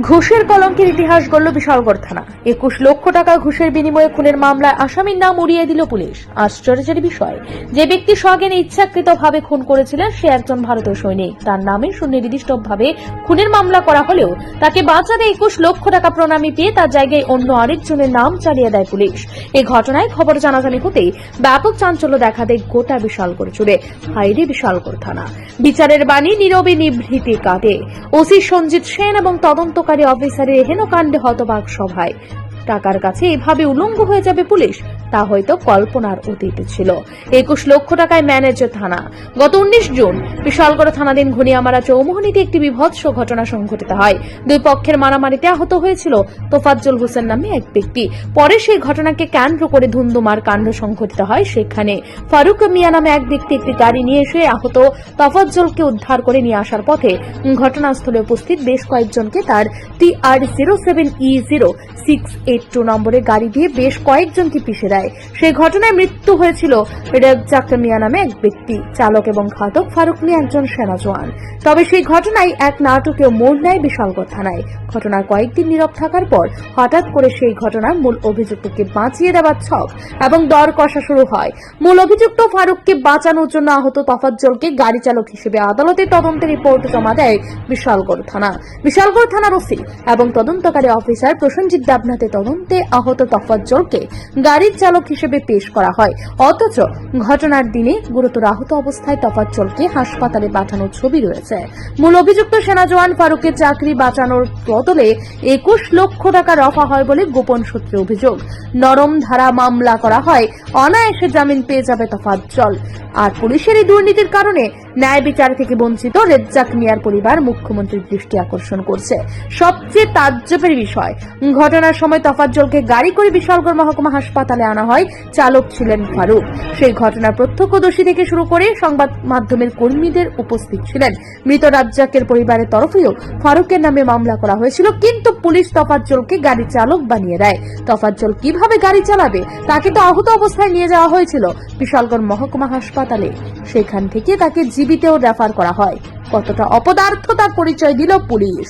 ঘুষের কলঙ্কের ইতিহাস গড়ল বিশালগড় থানা। একুশ লক্ষ টাকা ঘুষের বিনিময়ে খুনের মামলায় আসামির নাম উড়িয়ে দিল পুলিশ। আশ্চর্যের বিষয়, যে ব্যক্তি সজ্ঞানে ইচ্ছাকৃতভাবে খুন করেছিলেন, সে একজন ভারতীয় সৈনিক। তার নামে সুনির্দিষ্টভাবে খুনের মামলা করা হলেও তাকে বাঁচাতে একুশ লক্ষ টাকা প্রণামী পেয়ে তার জায়গায় অন্য আরেকজনের নাম চালিয়ে দেয় পুলিশ। এই ঘটনায় খবর জানাজানি হতেই ব্যাপক চাঞ্চল্য দেখা দেয় গোটা বিশালগড় জুড়ে। হাইরে বিশালগড় থানা। বিচারের বাণী নীরবে নিভৃতি কাটে ওসি সঞ্জিত সেন এবং তদন্তকারী অফিসারের এহেন কাণ্ডে হতবাক সভায়। টাকার কাছে এভাবে উলঙ্গ হয়ে যাবে পুলিশ, তা হয়তো কল্পনার অতীত ছিল। একুশ লক্ষ টাকায় ম্যানেজার থানা। গত উনিশ জুন, বিশালগড় থানাধীন ঘনিয়ামারা চৌমোহনীতে একটি বিভৎস ঘটনা সংঘটিত হয়। দুই পক্ষের মারামারিতে আহত হয়েছিল তোফাজ্জল হোসেন নামে এক ব্যক্তি। পরে সেই ঘটনাকে কেন্দ্র করে ধুন্দুমার কাণ্ড সংঘটিত হয় সেখানে। ফারুক মিয়া নামে এক ব্যক্তি একটি গাড়ি নিয়ে এসে আহত তফাজ্জলকে উদ্ধার করে নিয়ে আসার পথে ঘটনাস্থলে উপস্থিত বেশ কয়েকজনকে তার T R zero seven E zero six eight two নম্বরে গাড়ি দিয়ে বেশ কয়েকজনকে পিষে দেয়। সেই ঘটনায় মৃত্যু হয়েছিল রেবজাক মিয়া নামে এক ব্যক্তি, চালক এবং ঘাতক ফারুক মিয়া একজন সেনা জওয়ান। তবে সেই ঘটনায় এক নাটকীয় মোড় নেয় বিশালগড় থানায়। ঘটনার কয়েকদিন নীরব থাকার পর হঠাৎ করে সেই ঘটনার মূল অভিযুক্তকে বাঁচিয়ে দেওয়ার ছক এবং দর কষা শুরু হয়। মূল অভিযুক্ত ফারুককে বাঁচানোর জন্য আহত তফাজ্জলকে গাড়ি চালক হিসেবে আদালতে তদন্তের রিপোর্ট জমা দেয় বিশালগড় থানা। বিশালগড় থানার ওসি এবং তদন্তকারী অফিসার প্রসেনজিৎ দেবনাথে তদন্তে আহত তফাজ্জলকে গাড়ির চালক হিসেবে পেশ করা হয়। অথচ ঘটনার দিনে গুরুতর আহত অবস্থায় তফাজ্জলকে হাসপাতালে পাঠানোর ছবি রয়েছে। মূল অভিযুক্ত সেনা জওয়ান ফারুকের চাকরি বাঁচানোর বদলে একুশ লক্ষ টাকা রফা হয় বলে গোপন সূত্রে অভিযোগ। নরম ধারা মামলা করা হয়, অনায়াসে জামিন পেয়ে যাবে তফাজ্জল। আর পুলিশের এই দুর্নীতির কারণে ন্যায় বিচার থেকে বঞ্চিত রেজ্জাক মিয়ার পরিবার মুখ্যমন্ত্রীর দৃষ্টি আকর্ষণ করছে। সবচেয়ে তাজ্জবের বিষয়, ঘটনার সময় তফাজ্জলকে গাড়ি করে বিশালগড় মহকুমা হাসপাতালে আনা হয়। চালক ছিলেন ফারুক। সেই ঘটনার প্রত্যক্ষদর্শী থেকে শুরু করে সংবাদ মাধ্যমের কর্মীদের উপস্থিত ছিলেন। মৃত রাজ্জাকের পরিবারের তরফেও ফারুকের নামে মামলা করা হয়েছিল, কিন্তু পুলিশ তফাজ্জলকে গাড়ি চালক বানিয়ে দেয়। তফাজ্জল কীভাবে গাড়ি চালাবে, তাকে তো আহত অবস্থায় নিয়ে যাওয়া হয়েছিল। বিশালগড় মহকুমা হাসপাতালে সেখান থেকে তাকে জীবিতেও রেফার করা হয়। কতটা অপদার্থতার পরিচয় দিল পুলিশ।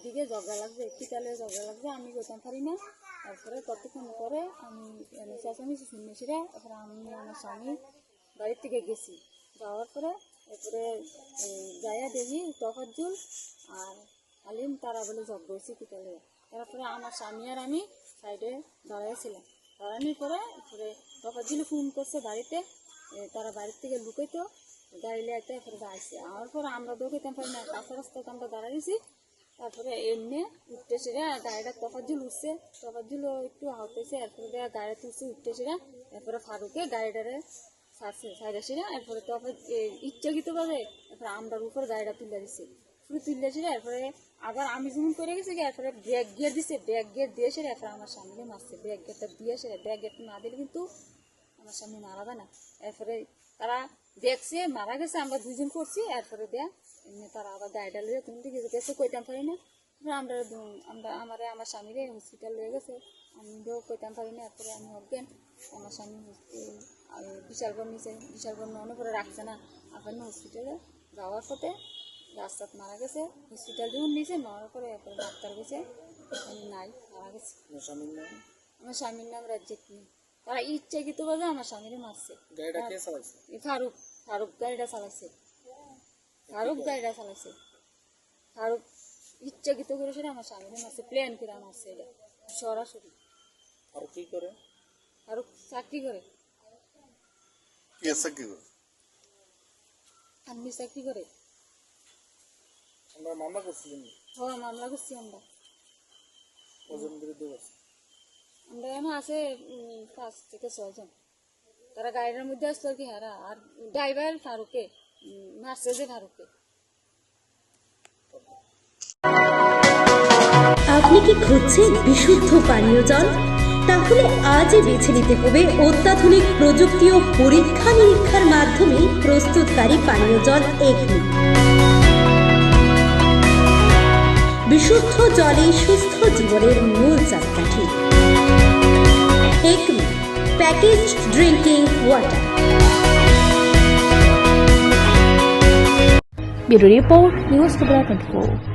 এদিকে ঝগড়া লাগবে কিতালে ঝগড়া লাগবে আমি করতাম পারি না। তারপরে কতক্ষণ পরে আমি এনে চেঁচামেচি শুনেছি রে তারপরে আমি আমার স্বামী বাড়ির থেকে গেছি। যাওয়ার পরে এরপরে এই, যাইয়া দেখি তফাজ্জুল আর আলিম তারা বলে ঝগড়া হয়েছে কিতালে তারপরে আমার স্বামী আর আমি সাইডে দাঁড়াইছিলাম। দাঁড়ানোর পরে এরপরে তফাজ্জুল ফোন করছে বাড়িতে তারা বাড়ির থেকে লুকাইতো গাড়ি লিয়ে এরপরে যাইছে। আমার পরে আমরা দৌড়াইতাম পারি না কাঁচা রাস্তাতে আমরা দাঁড়াইছি। তারপরে এমনি উঠতেছে রে গাড়িটা তফাজুল উঠছে তফাজুল একটু আহত হয়েছে এরপরে দেয়া গাড়ি তুলছে উঠতেছে রে এরপরে ফারুকে গাড়িটারে ছাড়ছে ছাড়াছে রে এরপরে তফা ইচ্ছাকৃত ভাবে এরপরে আমরার উপর গাড়িটা তুলে দিছে। পুরো তুললেছে রে এরপরে আবার আমি যখন করে গেছি এরপরে ব্যাগ গিয়ার দিছে, ব্যাগ গিয়ার দিয়েছে রে এরপরে আমার সামনে মারছে, ব্যাগ গিয়ারটা দিয়ে রে ব্যাগ গিয়ারটা না দিলে কিন্তু আমার সামনে মারাবে না। এরপরে তারা দেখছে মারা গেছে আমরা দুজন করছি এরপরে দেয়া এমনি তারা আবার গাড়িটা লয়ে কোন দিকে গেছে কইতাম পারি না। আমরা আমরা আমারে আমার স্বামীরে হসপিটাল লয়ে গেছে আমি তো কইতাম পারি না এরপরে আমি অজ্ঞান আমার স্বামী বিশালগড় নিচে বিশালগড় নন করে রাখছে না আবার হসপিটালে যাওয়ার পথে রাস্তাত মারা গেছে হসপিটাল যখন নিচে নেওয়ার পরে এরপরে ডাক্তার গেছে আমি নাই মারা গেছে। আমার স্বামীর নাম মিয়া। তারা ইচ্ছাকৃতভাবে আমার স্বামীরে মারছে। ফারুক ফারুক গাড়িটা চালাইছে। ফারুক গাড়িটা চালাইছে। ফারুক ইচ্ছাকৃত করে সেটা আমার স্বামীরে মারছে প্লেন করে মারছে এটা সরাসরি। আর কি করে? ফারুক চাকরি করে। কি আর্মি চাকরি করে। আমরা মামলা করছিলেন? হ মামলা করছি আমরা। ওজন বিরুদ্ধে করছি আমরা এখন আছে পাঁচ থেকে ছয়জন। তারা গাড়িটার মধ্যে আসলো কি হারা আর ড্রাইভার ফারুকে মারছে যে ফারুককে আপনি কি খুঁজছেন বিশুদ্ধ পানীয় জল? তাহলে আজই বেছে নিতে হবে অত্যাধুনিক প্রযুক্তি ও পরীক্ষা নিরীক্ষার মাধ্যমে প্রস্তুতকারী পানীয় জল এগনি বিশুদ্ধ জলে সুস্থ জীবনের মূল চাপকাঠি package drinking water. Bureau report news Tripura twenty